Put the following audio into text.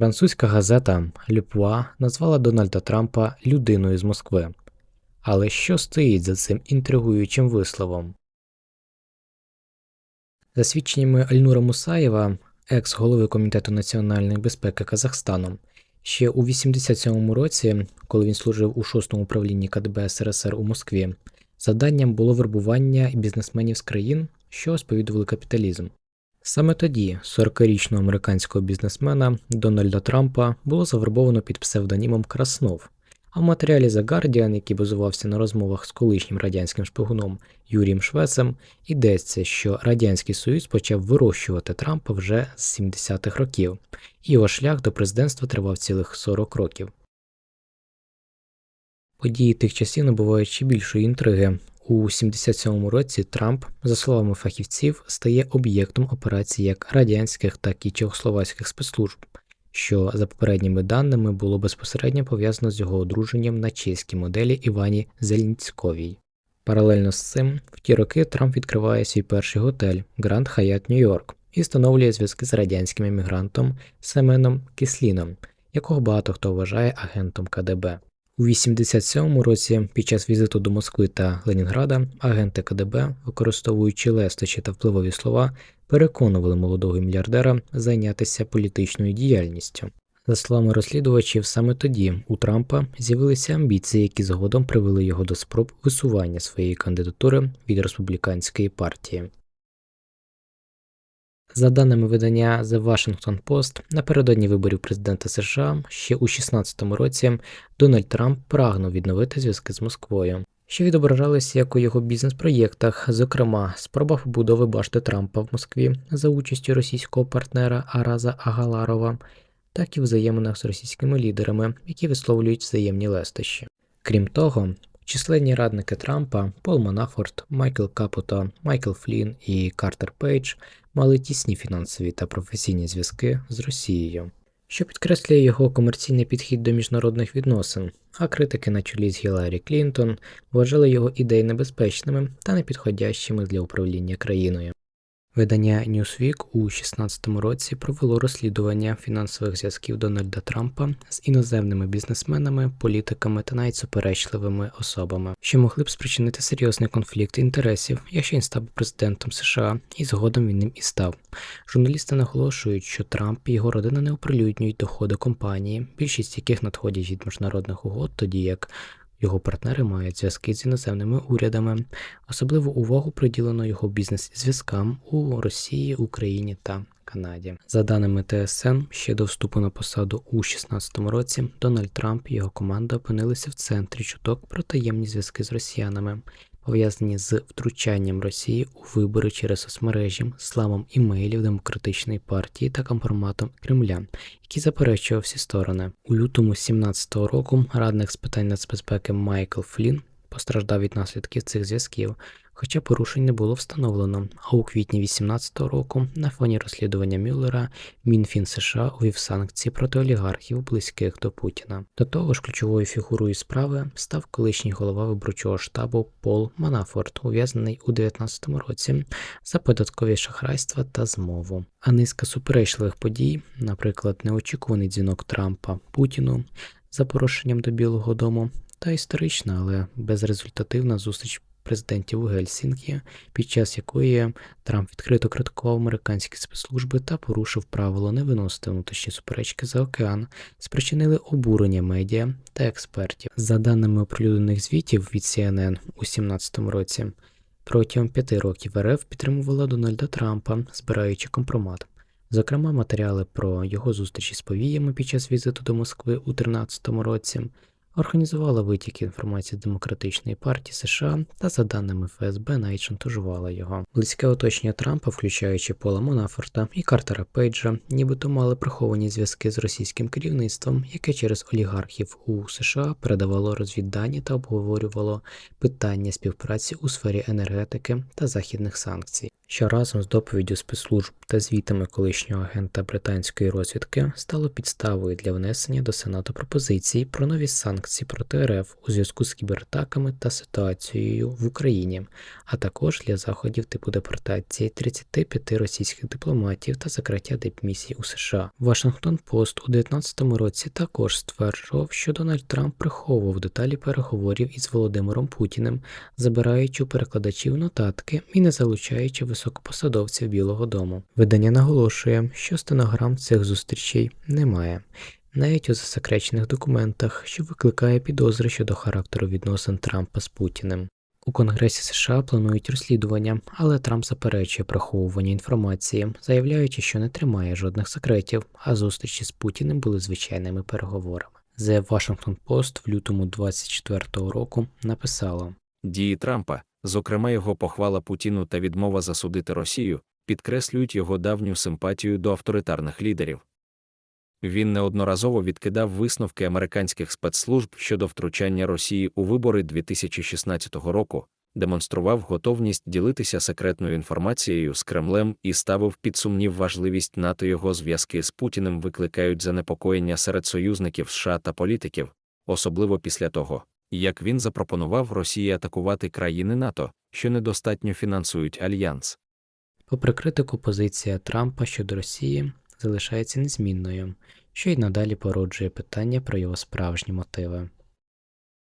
Французька газета Люпуа назвала Дональда Трампа людиною з Москви. Але що стоїть за цим інтригуючим висловом? За свідченнями Альнура Мусаєва, екс-голови Комітету національної безпеки Казахстану, ще у 87-му році, коли він служив у 6-му управлінні КДБ СРСР у Москві, завданням було вербування бізнесменів з країн, що сповідували капіталізм. Саме тоді 40-річного американського бізнесмена Дональда Трампа було завербовано під псевдонімом Краснов. А в матеріалі The Guardian, який базувався на розмовах з колишнім радянським шпигуном Юрієм Швецем, йдеться, що Радянський Союз почав вирощувати Трампа вже з 70-х років, і його шлях до президентства тривав цілих 40 років. Події тих часів набувають ще більшої інтриги. У 77-му році Трамп, за словами фахівців, стає об'єктом операцій як радянських, так і чехословацьких спецслужб, що за попередніми даними було безпосередньо пов'язано з його одруженням на чеській моделі Івані Зелінськовій. Паралельно з цим, в ті роки Трамп відкриває свій перший готель Гранд Хаят Нью-Йорк і встановлює зв'язки з радянським емігрантом Семеном Кісліном, якого багато хто вважає агентом КДБ. У 87-му році, під час візиту до Москви та Ленінграда, агенти КДБ, використовуючи лестощі та впливові слова, переконували молодого мільярдера зайнятися політичною діяльністю. За словами розслідувачів, саме тоді у Трампа з'явилися амбіції, які згодом привели його до спроб висування своєї кандидатури від республіканської партії. За даними видання The Washington Post, напередодні виборів президента США ще у 2016 році Дональд Трамп прагнув відновити зв'язки з Москвою, що відображалися як у його бізнес-проєктах, зокрема, спроба побудови башти Трампа в Москві за участю російського партнера Араза Агаларова, так і взаєминах з російськими лідерами, які висловлюють взаємні лестощі. Крім того, Численні радники Трампа Пол Манафорт, Майкл Капута, Майкл Флін і Картер Пейдж мали тісні фінансові та професійні зв'язки з Росією, що підкреслює його комерційний підхід до міжнародних відносин, а критики на чолі з Гіларі Клінтон вважали його ідеї небезпечними та непідходящими для управління країною. Видання Newsweek у 2016 році провело розслідування фінансових зв'язків Дональда Трампа з іноземними бізнесменами, політиками та навіть суперечливими особами, що могли б спричинити серйозний конфлікт інтересів, якщо він став президентом США, і згодом він ним і став. Журналісти наголошують, що Трамп і його родина не оприлюднюють доходи компанії, більшість яких надходять від міжнародних угод, тоді як його партнери мають зв'язки з іноземними урядами. Особливу увагу приділено його бізнес-зв'язкам у Росії, Україні та Канаді. За даними ТСН, ще до вступу на посаду у 2016 році Дональд Трамп і його команда опинилися в центрі чуток про таємні зв'язки з росіянами пов'язані з втручанням Росії у вибори через соцмережі, сламом імейлів демократичної партії та компроматом Кремля, який заперечував всі сторони. У лютому 2017 року радник з питань нацбезпеки Майкл Флін постраждав від наслідків цих зв'язків хоча порушень не було встановлено. А у квітні 2018 року на фоні розслідування Мюллера Мінфін США увів санкції проти олігархів, близьких до Путіна. До того ж, ключовою фігурою справи став колишній голова виборчого штабу Пол Манафорт, ув'язнений у 2019 році за податкові шахрайства та змову. А низка суперечливих подій, наприклад, неочікуваний дзвінок Трампа Путіну за порушенням до Білого Дому. Та історична, але безрезультативна зустріч президентів у Гельсінкі, під час якої Трамп відкрито критикував американські спецслужби та порушив правило не виносити внутрішні суперечки за океан, спричинили обурення медіа та експертів. За даними оприлюднених звітів від CNN у 2017 році, протягом п'яти років РФ підтримувала Дональда Трампа, збираючи компромат. Зокрема, матеріали про його зустрічі з повіями під час візиту до Москви у 2013 році, організувала витік інформації демократичної партії США та, за даними ФСБ, навіть шантажувала його. Близьке оточення Трампа, включаючи Пола Монафорта і Картера Пейджа, нібито мали приховані зв'язки з російським керівництвом, яке через олігархів у США передавало розвіддані та обговорювало питання співпраці у сфері енергетики та західних санкцій що разом з доповіддю спецслужб та звітами колишнього агента британської розвідки стало підставою для внесення до Сенату пропозицій про нові санкції санкцій проти РФ у зв'язку з кібератаками та ситуацією в Україні, а також для заходів типу депортації 35 російських дипломатів та закриття дипмісій у США. Вашингтон Пост у 2019 році також стверджував, що Дональд Трамп приховував деталі переговорів із Володимиром Путіним, забираючи у перекладачів нотатки і не залучаючи високопосадовців Білого Дому. Видання наголошує, що стенограм цих зустрічей немає. Навіть у засекречених документах, що викликає підозри щодо характеру відносин Трампа з Путіним. У Конгресі США планують розслідування, але Трамп заперечує приховування інформації, заявляючи, що не тримає жодних секретів, а зустрічі з Путіним були звичайними переговорами. The Washington Post в лютому 24-го року написало: Дії Трампа, зокрема його похвала Путіну та відмова засудити Росію, підкреслюють його давню симпатію до авторитарних лідерів. Він неодноразово відкидав висновки американських спецслужб щодо втручання Росії у вибори 2016 року, демонстрував готовність ділитися секретною інформацією з Кремлем і ставив під сумнів важливість НАТО його зв'язки з Путіним викликають занепокоєння серед союзників США та політиків, особливо після того, як він запропонував Росії атакувати країни НАТО, що недостатньо фінансують альянс. Попри критику, позиція Трампа щодо Росії залишається незмінною, що й надалі породжує питання про його справжні мотиви.